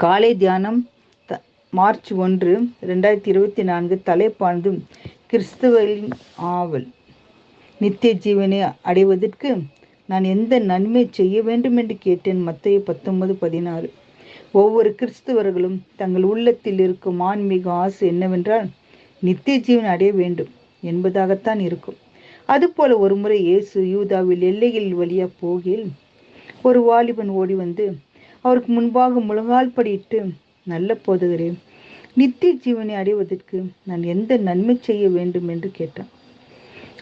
காலை தியானம் த- மார்ச் ஒன்று ரெண்டாயிரத்தி இருபத்தி நான்கு தலைப்பானதும் கிறிஸ்துவரின் ஆவல். நித்திய ஜீவனை அடைவதற்கு நான் எந்த நன்மை செய்ய வேண்டும் என்று கேட்டேன். மத்திய பத்தொன்பது பதினாறு. ஒவ்வொரு கிறிஸ்துவர்களும் தங்கள் உள்ளத்தில் இருக்கும் ஆன்மீக ஆசை என்னவென்றால் நித்திய ஜீவன் அடைய வேண்டும் என்பதாகத்தான் இருக்கும். அதுபோல ஒருமுறை இயேசு யூதாவில் எல்லைகளில் வழியாக போகையில் ஒரு வாலிபன் ஓடி வந்து அவருக்கு முன்பாக முழங்கால் படியிட்டு நல்ல போதகரே நித்திய ஜீவனை அடைவதற்கு நான் எந்த நன்மை செய்ய வேண்டும் என்று கேட்டான்.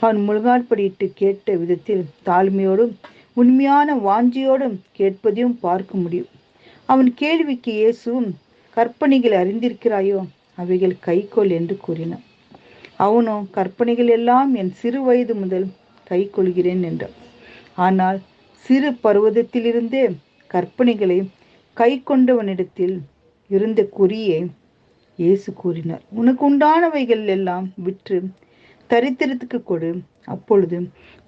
அவன் முழங்கால் படியிட்டு கேட்ட விதத்தில் தாழ்மையோடும் உண்மையான வாஞ்சியோடும் கேட்பதையும் பார்க்க முடியும். அவன் கேள்விக்கு இயேசுவும் கற்பனைகள் அறிந்திருக்கிறாயோ அவைகள் கைக்கோள் என்று கூறினான் அவனோ கற்பனைகள் எல்லாம் என் சிறு வயது முதல் கை கொள்கிறேன் என்றான். ஆனால் சிறு பருவதத்திலிருந்தே கற்பனைகளை கை கொண்டவனிடத்தில் இருந்த குறியை இயேசு கூறினார் உனக்கு உண்டானவைகள் எல்லாம் விற்று தரித்திரத்துக்கு கொடு. அப்பொழுது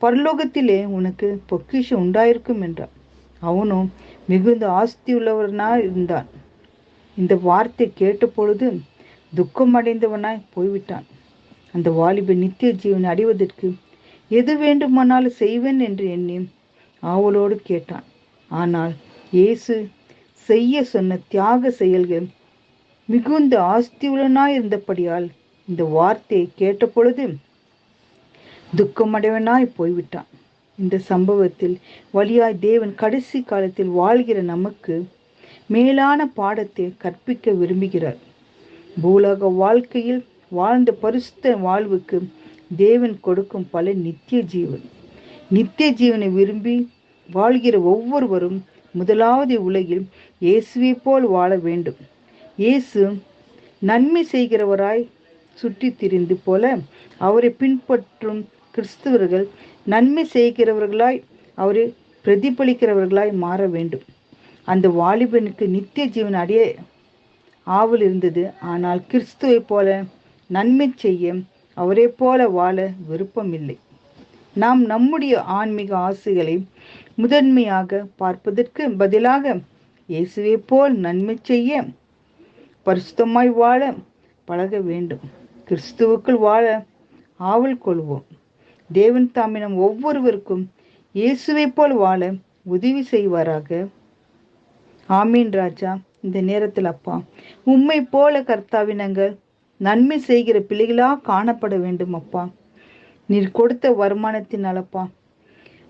பரலோகத்திலே உனக்கு பொக்கிஷம் உண்டாயிருக்கும் என்றார். அவனும் மிகுந்த ஆஸ்தியுள்ளவனாய் இருந்தான். இந்த வார்த்தை கேட்ட பொழுது துக்கம் அடைந்தவனாய் போய்விட்டான். அந்த வாலிபன் நித்திய ஜீவன் அடைவதற்கு எது வேண்டுமானாலும் செய்வேன் என்று எண்ணி ஆவலோடு கேட்டான். ஆனால் இயேசு செய்ய சொன்ன தியாக செயல்கள் மிகுந்த ஆஸ்தியுள்ளனாய் இருந்தபடியால் இந்த வார்த்தையை கேட்ட பொழுது துக்கமடைவனாய் போய்விட்டான். இந்த சம்பவத்தில் வழியாய் தேவன் கடைசி காலத்தில் வாழ்கிற நமக்கு மேலான பாடத்தை கற்பிக்க விரும்புகிறார். பூலோக வாழ்க்கையில் வாழ்ந்த பரிசுத்த வாழ்வுக்கு தேவன் கொடுக்கும் பல நித்திய ஜீவன். நித்திய ஜீவனை விரும்பி வாழ்கிற ஒவ்வொருவரும் முதலாவது உலகில் இயேசுவை போல் வாழ வேண்டும். இயேசு நன்மை செய்கிறவராய் சுற்றித் திரிந்து போல அவரை பின்பற்றும் கிறிஸ்தவர்கள் நன்மை செய்கிறவர்களாய் அவரை பிரதிபலிக்கிறவர்களாய் மாற வேண்டும். அந்த வாலிபனுக்கு நித்திய ஜீவன் அடைய ஆவல் இருந்தது. ஆனால் கிறிஸ்துவை போல நன்மை செய்ய அவரை போல வாழ விருப்பமில்லை. நாம் நம்முடைய ஆன்மீக ஆசைகளை முதன்மையாக பார்ப்பதற்கு பதிலாக இயேசுவை போல் நன்மை செய்ய பரிசுத்தமாய் வாழ பழக வேண்டும். கிறிஸ்துவுக்குள் வாழ ஆவல் கொள்வோம். தேவன் தாமினம் நம் ஒவ்வொருவருக்கும் இயேசுவை போல் வாழ உதவி செய்வாராக. ஆமீன் ராஜா. இந்த நேரத்தில் அப்பா உம்மை போல கர்த்தாவி நாங்கள் நன்மை செய்கிற பிள்ளைகளாக காணப்பட வேண்டும் அப்பா. நீர் கொடுத்த வருமானத்தினால் அப்பா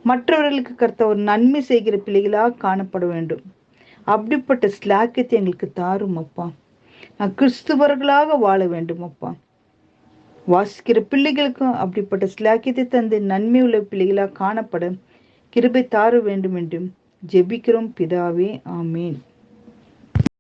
மற்றவர்களுக்கு கர்த்த ஒரு நன்மை செய்கிற பிள்ளைகளாக காணப்பட வேண்டும். அப்படிப்பட்ட ஸ்லாக்கியத்தை எங்களுக்கு தாரும் அப்பா. நான் கிறிஸ்துவர்களாக வாழ வேண்டும் அப்பா. வாசிக்கிற பிள்ளைகளுக்கும் அப்படிப்பட்ட ஸ்லாக்கியத்தை தந்து நன்மை உள்ள பிள்ளைகளாக காணப்பட கிருபை தார வேண்டும் என்றும் ஜெபிக்கிறோம் பிதாவே ஆமேன்.